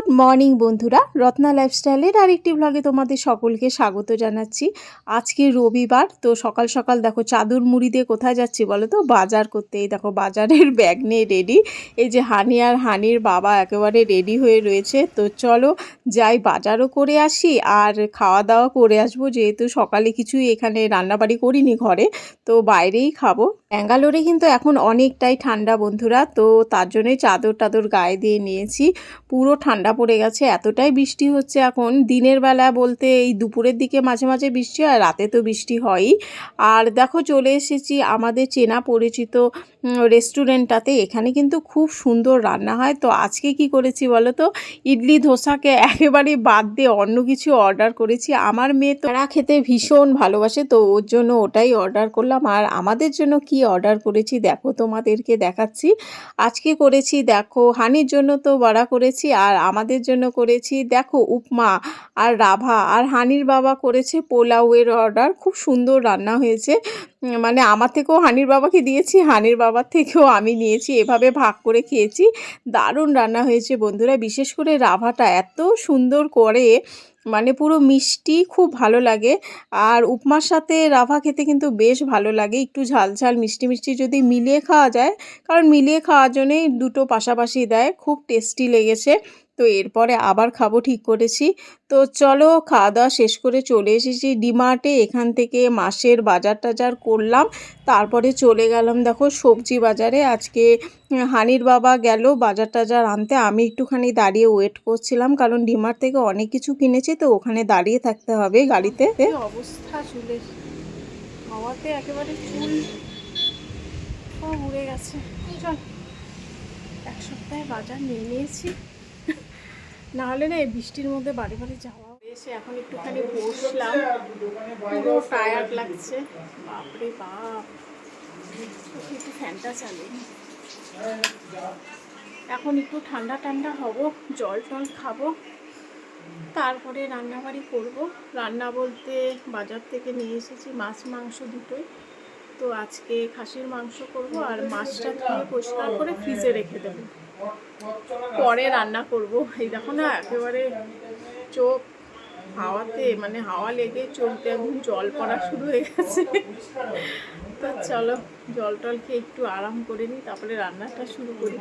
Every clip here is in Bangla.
গুড মর্নিং বন্ধুরা। রত্না লাইফস্টাইলের আরেকটি ব্লগে তোমাদের সকলকে স্বাগত জানাচ্ছি। আজকে রবিবার, তো সকাল সকাল দেখো চাদর মুড়ি দিয়ে কোথায় যাচ্ছি বলো তো? বাজার করতে। এই দেখো বাজারের ব্যাগ নিয়ে রেডি এই যে হানি আর হানির বাবা একেবারে রেডি হয়ে রয়েছে। তো চলো যাই বাজারও করে আসি আর খাওয়া দাওয়া করে আসব। যেহেতু সকালে কিছুই এখানে রান্নাবাড়ি করিনি ঘরে, তো বাইরেই খাব। ব্যাঙ্গালোরে কিন্তু এখন অনেকটাই ঠান্ডা বন্ধুরা, তো তার জন্যই চাদর টাদর গায়ে দিয়ে নিয়েছি। পুরো ঠান্ডা পড়ে গেছে, এতটাই বৃষ্টি হচ্ছে এখন। দিনের বেলা বলতে এই দুপুরের দিকে মাঝে মাঝে বৃষ্টি হয়, রাতে তো বৃষ্টি হয়ই। আর দেখো চলে এসেছি আমাদের চেনা পরিচিত রেস্টুরেন্টটাতে। এখানে কিন্তু খুব সুন্দর রান্না হয়। তো আজকে কি করেছি বলো তো? ইডলি ধোসাকে একেবারে বাদ দিয়ে অন্য কিছু অর্ডার করেছি। আমার মেয়ে তারা খেতে ভীষণ ভালোবাসে, তো ওর জন্য ওটাই অর্ডার করলাম। আর আমাদের জন্য কি অর্ডার করেছি। দেখো তোমাদেরকে দেখাচ্ছি। আজকে করেছি, দেখো হানির জন্য তো বড়া করেছি আর আমাদের জন্য করেছি, দেখো উপমা আর রাভা আর হানির বাবা করেছে পোলাওয়ের অর্ডার খুব সুন্দর রান্না হয়েছে। মানে আমার থেকেও হানির বাবাকে দিয়েছি, হানির বাবার থেকেও আমি নিয়েছি। এভাবে ভাগ করে খেয়েছি। দারুণ রান্না হয়েছে বন্ধুরা। বিশেষ করে রাভাটা এত সুন্দর করে মানে পুরো মিষ্টি, খুব ভালো লাগে। আর উপমার সাথে রাভা খেতে কিন্তু বেশ ভালো লাগে। একটু ঝাল ঝাল মিষ্টি মিষ্টি যদি মিলিয়ে খাওয়া যায়, কারণ মিলিয়ে খাওয়ার জন্যেই দুটো পাশাপাশি দেয়। খুব টেস্টি লেগেছে। তো এরপরে আবার খাব ঠিক করেছি। তো চলো খাওয়া দাওয়া শেষ করে চলে এসেছি ডিমার্টে। এখান থেকে মাসের বাজার টাজার করলাম। তারপরে চলে গেলাম দেখো সবজি বাজারে। আজকে হানির বাবা গেল বাজার টাজার আনতে। আমি একটুখানি দাঁড়িয়ে ওয়েট করছিলাম কারণ ডিমার্ট থেকে অনেক কিছু কিনেছি তো ওখানে দাঁড়িয়ে থাকতে হবে গাড়িতে। অবস্থা চুলের একেবারে চুল উড়ে গেছে। চল, এক সপ্তাহে বাজার নিয়ে নিয়েছি। না হলে না এই বৃষ্টির মধ্যে বাড়ি বাড়ি যাওয়া। এসে এখন একটুখানি বসলাম। পুরো টায়ার্ড লাগছে। বাপরে বাপ। একটু ফ্যানটা নিই। এখন একটু ঠান্ডা ঠান্ডা হব, জল টল খাব। তারপরে রান্নাবাড়ি করব। রান্না বলতে বাজার থেকে নিয়ে এসেছি মাছ মাংস দুটোই। তো আজকে খাসির মাংস করব আর মাছটা ধুয়ে পরিষ্কার করে ফ্রিজে রেখে দেবো। পরে রান্না করব। এই দেখো না, একেবারে চোখ হাওয়াতে মানে হাওয়া লেগে চোখতে একদম জল পড়া শুরু হয়ে গেছে। তো চলো, জল টল খেয়ে একটু আরাম করে নিই, তারপরে রান্নাটা শুরু করি।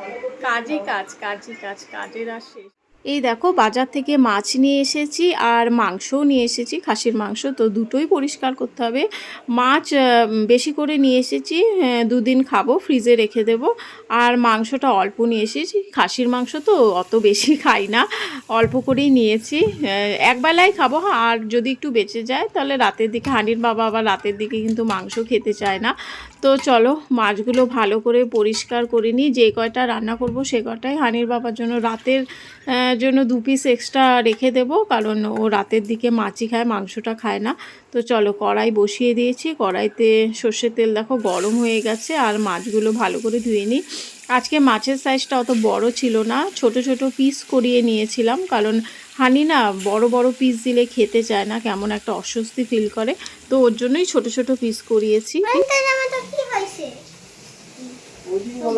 কাজই কাজ কাজই কাজ, কাজের আর শেষ এই দেখো, বাজার থেকে মাছ নিয়ে এসেছি আর মাংসও নিয়ে এসেছি, খাসির মাংস। তো দুটোই পরিষ্কার করতে হবে। মাছ বেশি করে নিয়ে এসেছি দুদিন খাব, ফ্রিজে রেখে দেব। আর মাংসটা অল্প নিয়ে এসেছি, খাসির মাংস তো অত বেশি খাই না, অল্প করেই নিয়েছি। একবেলায় খাব আর যদি একটু বেঁচে যায়, তাহলে রাতের দিকে হাঁড়ির বাবা আবার রাতের দিকে কিন্তু মাংস খেতে চায় না। তো চলো, মাছগুলো ভালো করে পরিষ্কার করে নিই। যে কয়টা রান্না করব সে কয়টাই হানির বাবার জন্য। রাতের জন্য দু পিস এক্সট্রা রেখে দেবো, কারণ ও রাতের দিকে মাছই খায়, মাংসটা খায় না। তো চলো, কড়াই বসিয়ে দিয়েছি। কড়াইতে সর্ষের তেল দেখো গরম হয়ে গেছে, আর মাছগুলো ভালো করে ধুয়ে নিই। আজকে মাছের সাইজটা অত বড় ছিল না, ছোট ছোট পিস করিয়ে নিয়েছিলাম, কারণ হানি না বড় বড় পিস দিলে খেতে চায় না কেমন একটা অস্বস্তি ফিল করে। তো ওর জন্যই ছোট ছোট পিস করিয়েছি।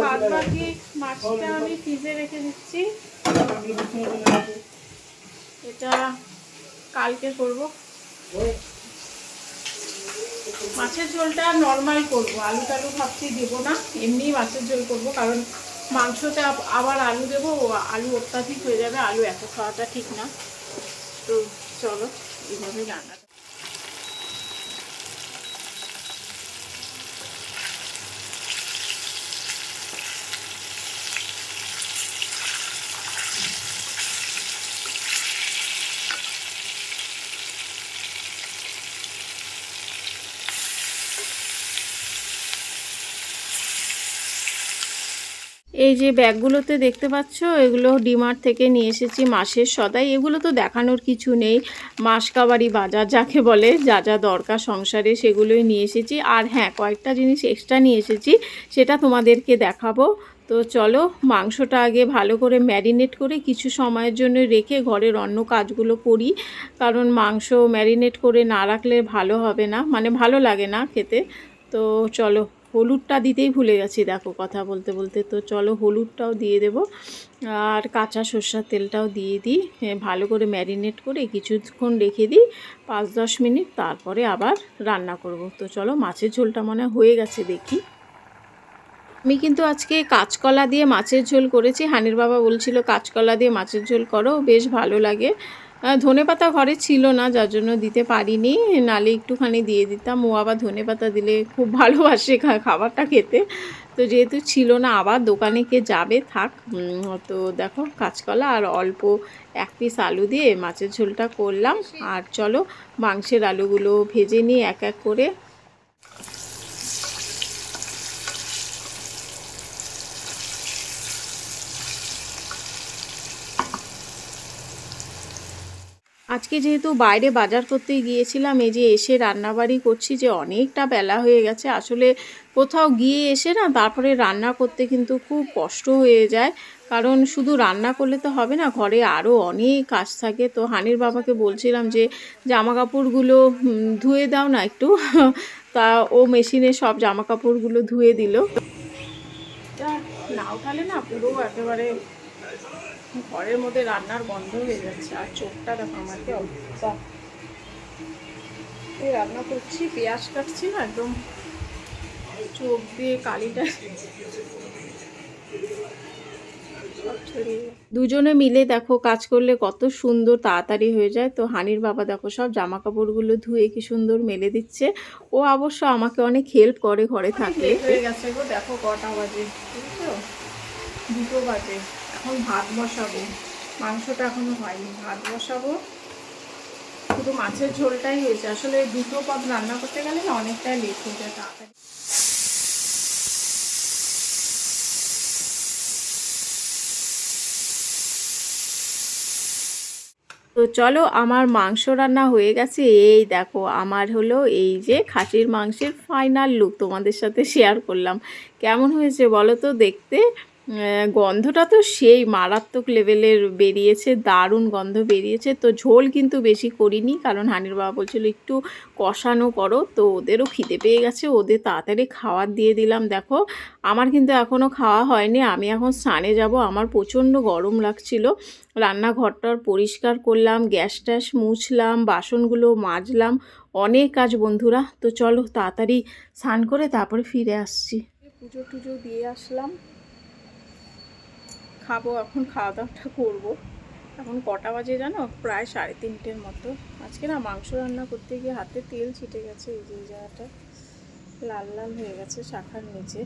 বাদ বাকি মাছটা আমি ফ্রিজে রেখে দিচ্ছি। এটা কালকে করব। মাছের ঝোলটা নর্মাল করব। আলু টালু ভাবছি দেবো না এমনি মাছের ঝোল করব কারণ মাংসতে আবার আলু দেবো আলু অত্যাধিক হয়ে যাবে, আলু এত খাওয়াটা ঠিক না। তো চলো এইভাবে রান্না এই যে ব্যাগগুলোতে দেখতে পাচ্ছ, এগুলো ডিমার্ট থেকে নিয়ে এসেছি মাসের সদাই। এগুলো তো দেখানোর কিছু নেই। মাসকাবাড়ি বাজার যাকে বলে, যা যা দরকার সংসারে সেগুলোই নিয়ে এসেছি। আর হ্যাঁ কয়েকটা জিনিস এক্সট্রা নিয়ে এসেছি, সেটা তোমাদেরকে দেখাবো। তো চলো, মাংসটা আগে ভালো করে ম্যারিনেট করে কিছু সময়ের জন্য রেখে ঘরের অন্য কাজগুলো করি। কারণ মাংস ম্যারিনেট করে না রাখলে ভালো হবে না মানে ভালো লাগে না খেতে। তো চলো হলুদটা দিতেই ভুলে গেছি দেখো কথা বলতে বলতে। তো চলো হলুদটাও দিয়ে দেব আর কাঁচা সর্ষার তেলটাও দিয়ে দিই। ভালো করে ম্যারিনেট করে কিছুক্ষণ রেখে দিই, পাঁচ দশ মিনিট, তারপরে আবার রান্না করব। তো চলো মাছের ঝোলটা মনে হয় হয়ে গেছে, দেখি। আমি কিন্তু আজকে কাঁচকলা দিয়ে মাছের ঝোল করেছি। হানির বাবা বলছিল, কাঁচকলা দিয়ে মাছের ঝোল করো, বেশ ভালো লাগে। ধনে পাতা ঘরে ছিল না, যার জন্য দিতে পারিনি। নালে একটুখানি দিয়ে দিতাম। ও আবার ধনে পাতা দিলে খুব ভালোবাসে খাবারটা খেতে। তো যেহেতু ছিল না, আবার দোকানে কে যাবে, থাক। তো দেখো, কাঁচকলা আর অল্প এক পিস আলু দিয়ে মাছের ঝোলটা করলাম। আর চলো, মাংসের আলুগুলো ভেজে নিয়ে এক এক করে আজকে যেহেতু বাইরে বাজার করতে গিয়েছিলাম, এই যে এসে রান্নাবাড়ি করছি যে অনেকটা বেলা হয়ে গেছে। আসলে কোথাও গিয়ে এসে না তারপরে রান্না করতে কিন্তু খুব কষ্ট হয়ে যায়। কারণ শুধু রান্না করলে তো হবে না, ঘরে আরও অনেক কাজ থাকে। তো হানির বাবাকে বলছিলাম যে জামা কাপড়গুলো ধুয়ে দাও না একটু। তা ও মেশিনে সব জামা কাপড়গুলো ধুয়ে দিল। না উঠালে না পুরো একেবারে ঘরের মধ্যে রান্নার বন্ধ হয়ে যাচ্ছে আর চোখটা দেখো আমাকে অবস্থা। এই রান্না করছি পেঁয়াজ কাটছি না একদম। চোখ দিয়ে কালিটা। দুজনে মিলে দেখো কাজ করলে কত সুন্দর তাড়াতাড়ি হয়ে যায়। তো হানির বাবা দেখো সব জামা কাপড়গুলো ধুয়ে কি সুন্দর মেলে দিচ্ছে। ও অবশ্য আমাকে অনেক হেল্প করে ঘরে থাকে হয়ে গেছে গো দেখো কটা বাজে বুঝছ? দুটো বাজে। এখন ভাত বসাবো। মাংসটা এখনও হয়নি। ভাত বসাবো। শুধু মাছের ঝোলটাই হয়েছে। আসলে দুটো পদ রান্না করতে গেলে না অনেকটাই লেট হয়ে যায় তাড়াতাড়ি। তো চলো আমার মাংস রান্না হয়ে গেছে। এই দেখো, আমার হলো এই যে খাসির মাংসের ফাইনাল লুক তোমাদের সাথে শেয়ার করলাম। কেমন হয়েছে বলো তো দেখতে? গন্ধটা তো সেই মারাত্মক লেভেলের বেরিয়েছে, দারুণ গন্ধ বেরিয়েছে। তো ঝোল কিন্তু বেশি করিনি, কারণ হানির বাবা বলছিল একটু কষানো করো। তো ওদেরও খিদে পেয়ে গেছে, ওদের তাড়াতাড়ি খাবার দিয়ে দিলাম। দেখো, আমার কিন্তু এখনও খাওয়া হয়নি, আমি এখন স্নানে যাব, আমার প্রচণ্ড গরম লাগছিল। রান্নাঘরটার পরিষ্কার করলাম, গ্যাস ট্যাস মুছলাম, বাসনগুলো মাজলাম। অনেক কাজ বন্ধুরা, তো চলো তাড়াতাড়ি স্নান করে তারপরে ফিরে আসছি। পুজো টুজো দিয়ে আসলাম। খাব, এখন খাওয়া দাওয়াটা করব। এখন কটা বাজে জানো? প্রায় সাড়ে তিনটের মতো। আজকে না মাংস রান্না করতে গিয়ে হাতে তেল ছিটে গেছে, এই যে জায়গাটা লাল লাল হয়ে গেছে শাখার নিচে।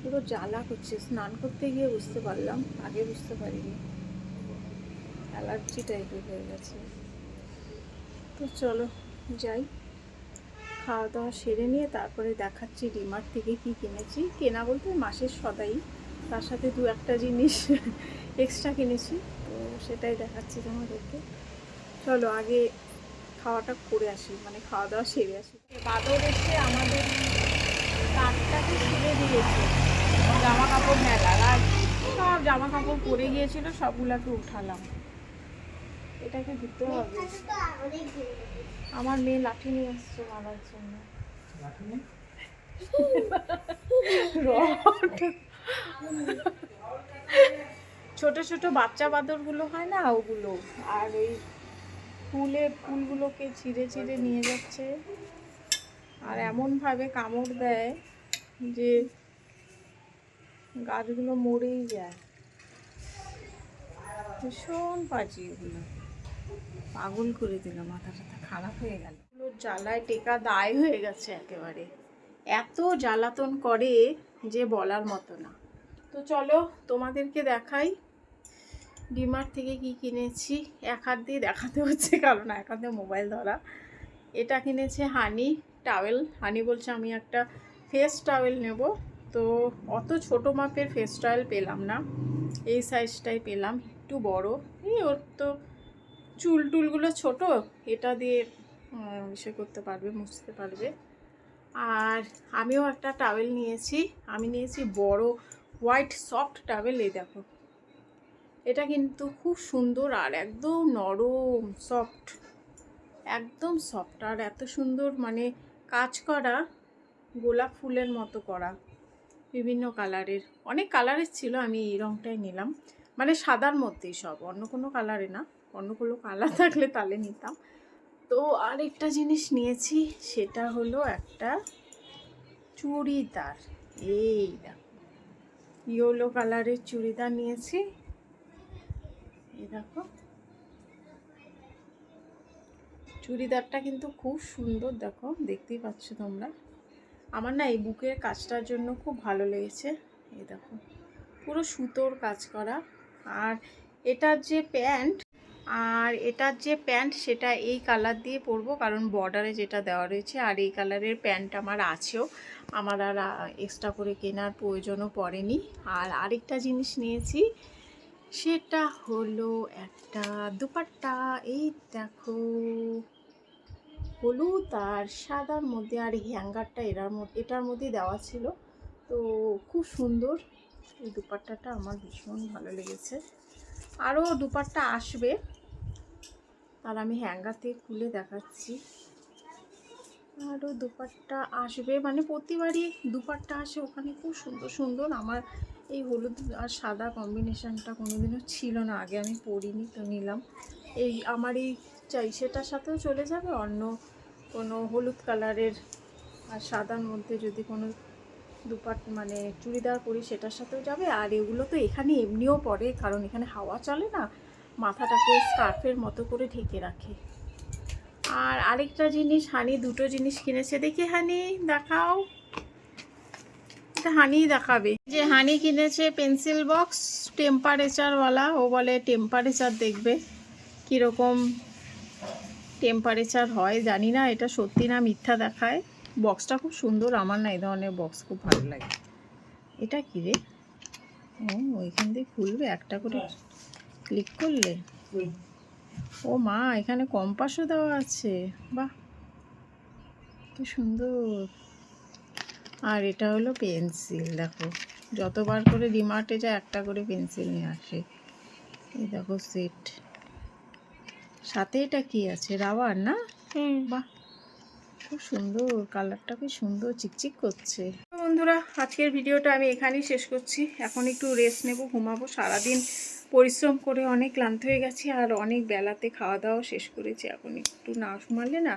পুরো জ্বালা করছে, স্নান করতে গিয়ে বুঝতে পারলাম, আগে বুঝতে পারিনি। অ্যালার্জি টাইপের হয়ে গেছে। তো চলো যাই। খাওয়া দাওয়া সেরে নিয়ে তারপরে দেখাচ্ছি ডিমার্ট থেকে কি কিনেছি। কেনা বলতে মাসের সদাই। তার সাথে দু একটা জিনিস এক্সট্রা কিনেছি তো সেটাই দেখাচ্ছি তোমাদেরকে। চলো আগে খাওয়াটা করে আসি মানে খাওয়া দাওয়া সেরে আসি। বাদর এসে আমাদের কাঠটাকে ছিঁড়ে দিয়েছে। জামা কাপড় মেলার আর সব জামা কাপড় পরে গিয়েছিল সবগুলোকে উঠালাম। এটাকে দিতে হবে। আমার মেয়ে লাঠি নিয়ে আসছে মারার জন্য। রড। ছোট ছোট বাচ্চা বাদরগুলো হয় না ওগুলো? আর ওই ফুলে, ফুলগুলোকে ছিঁড়ে ছিঁড়ে নিয়ে যাচ্ছে। আর এমনভাবে কামড় দেয় যে গাছগুলো মরেই যায়। ভীষণ পাচি এগুলো পাগল করে দিল মাথা টাথা খারাপ হয়ে গেল। জ্বালায় টেকা দায় হয়ে গেছে একেবারে। এত জ্বালাতন করে যে বলার মতো না। তো চলো তোমাদেরকে দেখাই। ডিমার্ট থেকে কি কিনেছি? এক হাত দিয়ে দেখাতে হচ্ছে কারণ এক হাতে মোবাইল ধরা। এটা কিনেছে হানি টাওয়েল। হানি বলছে, আমি একটা ফেস টাওয়েল নেব। তো অত ছোট মাপের ফেস টাওয়েল পেলাম না। এই সাইজটাই পেলাম, একটু বড়। এই ওর তো চুল টুলগুলো ছোট, এটা দিয়ে ইসে করতে পারবে, মুছতে পারবে। আর আমিও একটা টাওয়েল নিয়েছি। আমি নিয়েছি বড় হোয়াইট সফট টাওয়েল এই দেখো। এটা কিন্তু খুব সুন্দর আর একদম নরম, সফট। একদম সফট আর এত সুন্দর মানে কাজ করা গোলাপ ফুলের মতো করা বিভিন্ন কালারের। অনেক কালারের ছিল আমি এই রঙটাই নিলাম। মানে সাদার মধ্যেই সব, অন্য কোনো কালারে না। অন্য কোনো কালার থাকলে তাহলে নিতাম। তো আরেকটা জিনিস নিয়েছি, সেটা হলো একটা চুড়িদার। এই দেখো। ইয়েলো কালারের চুড়িদার নিয়েছি। দেখো। চুড়িদারটা কিন্তু খুব সুন্দর, দেখো, দেখতেই পাচ্ছ তোমরা। আমার না এই বুকের কাজটার জন্য খুব ভালো লেগেছে। এই দেখো, পুরো সুতোর কাজ করা। আর এটার যে প্যান্ট, আর এটার যে প্যান্ট, সেটা এই কালার দিয়ে পরবো, কারণ বর্ডারে যেটা দেওয়া রয়েছে, আর এই কালারের প্যান্ট আমার আছেও। আমার আর এক্সট্রা করে কেনার প্রয়োজনও পড়েনি। আর আরেকটা জিনিস নিয়েছি, সেটা হলো একটা দুপাট্টা। এই দেখো, হলুদ আর সাদার মধ্যে আর হ্যাঙ্গারটা এটার মধ্যে এটার মধ্যে দেওয়া ছিল। তো খুব সুন্দর, এই দুপাট্টাটা আমার ভীষণ ভালো লেগেছে। আরও দুপাট্টা আসবে, আর আমি হ্যাঙ্গার থেকে খুলে দেখাচ্ছি। আরও দুপাট্টা আসবে। মানে প্রতিবারই দুপাট্টা আসে, ওখানে খুব সুন্দর সুন্দর। আমার এই হলুদ আর সাদা কম্বিনেশনটা কোনোদিনও ছিল না, আগে আমি পরিনি তো নিলাম। এই আমার এই চাই সেটার সাথেও চলে যাবে, অন্য কোনো হলুদ কালারের আর সাদার মধ্যে যদি কোনো দুপাট মানে চুড়িদার পরি, সেটার সাথেও যাবে। আর এগুলো তো এখানে এমনিও পরে, কারণ এখানে হাওয়া চলে না, মাথাটাকে স্কার্ফের মতো করে ঢেকে রাখে। আর আরেকটা জিনিস হানি দুটো জিনিস কিনেছে। দেখি হানি দেখাও। এটা হানি দেখাবে। যে হানি কিনেছে পেন্সিল বক্স টেম্পারেচারওয়ালা ও বলে টেম্পারেচার দেখবে কীরকম টেম্পারেচার হয় জানি না। এটা সত্যি না মিথ্যা দেখায়। বক্সটা খুব সুন্দর। আমার না এই ধরনের বক্স খুব ভালো লাগে। এটা কি রে? ও ওইখান দিয়ে খুলবে? একটা করে ক্লিক করলে? ও মা এখানে কম্পাসও দেওয়া আছে। বাহ কি সুন্দর। আর এটা হলো পেন্সিল দেখো। যতবার করে ডিমার্টে যায় একটা করে পেন্সিল নিয়ে আসে। এই দেখো সেট। সাথে এটা কি আছে? রাবার না? বাহ খুব সুন্দর। কালারটা কি সুন্দর চিকচিক করছে। বন্ধুরা আজকের ভিডিওটা আমি এখানেই শেষ করছি। এখন একটু রেস্ট নেব ঘুমাবো। সারাদিন পরিশ্রম করে অনেক ক্লান্ত হয়ে গেছি আর অনেক বেলাতে খাওয়া দাওয়া শেষ করেছি। এখন একটু না ঘুমালে না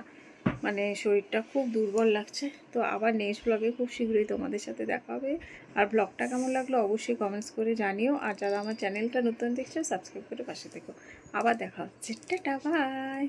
মানে শরীরটা খুব দুর্বল লাগছে। তো আবার নেক্সট ব্লগে খুব শীঘ্রই তোমাদের সাথে দেখা হবে। আর ব্লগটা কেমন লাগল অবশ্যই কমেন্টস করে জানিও। আর যারা আমার চ্যানেলটা নতুন দেখছ সাবস্ক্রাইব করে পাশে থেকো। আবার দেখা হচ্ছে। Tata bye